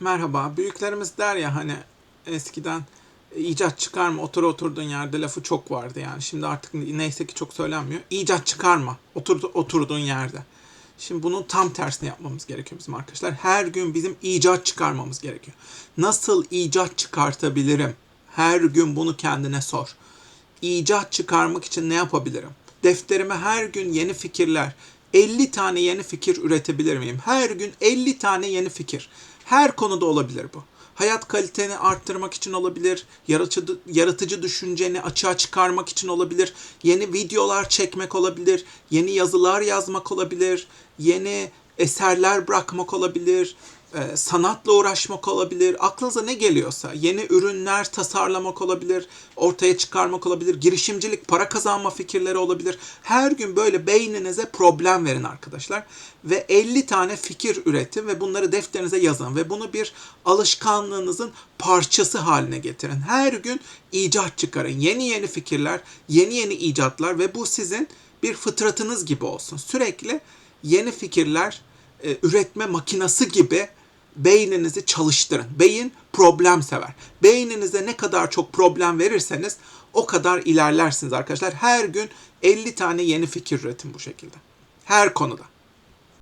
Merhaba. Büyüklerimiz der ya hani eskiden "E, icat çıkarma otur oturduğun yerde lafı çok vardı yani. Şimdi artık neyse ki çok söylenmiyor. İcat çıkarma otur, oturduğun yerde. Şimdi bunun tam tersini yapmamız gerekiyor bizim arkadaşlar. Her gün bizim icat çıkarmamız gerekiyor. Nasıl icat çıkartabilirim? Her gün bunu kendine sor. İcat çıkarmak için ne yapabilirim? Defterime her gün yeni fikirler, 50 tane yeni fikir üretebilir miyim? Her gün 50 tane yeni fikir. Her konuda olabilir bu. Hayat kaliteni arttırmak için olabilir, yaratıcı, yaratıcı düşünceni açığa çıkarmak için olabilir, yeni videolar çekmek olabilir, yeni yazılar yazmak olabilir, yeni eserler bırakmak olabilir, e, sanatla uğraşmak olabilir, aklınıza ne geliyorsa, yeni ürünler tasarlamak olabilir, ortaya çıkarmak olabilir, girişimcilik, para kazanma fikirleri olabilir. Her gün böyle beyninize problem verin arkadaşlar ve 50 tane fikir üretin ve bunları defterinize yazın ve bunu bir alışkanlığınızın parçası haline getirin. Her gün icat çıkarın. Yeni yeni fikirler, yeni yeni icatlar ve bu sizin bir fıtratınız gibi olsun. Sürekli yeni fikirler, e, üretme makinası gibi beyninizi çalıştırın. Beyin problem sever. Beyninize ne kadar çok problem verirseniz o kadar ilerlersiniz arkadaşlar. Her gün 50 tane yeni fikir üretin bu şekilde. Her konuda.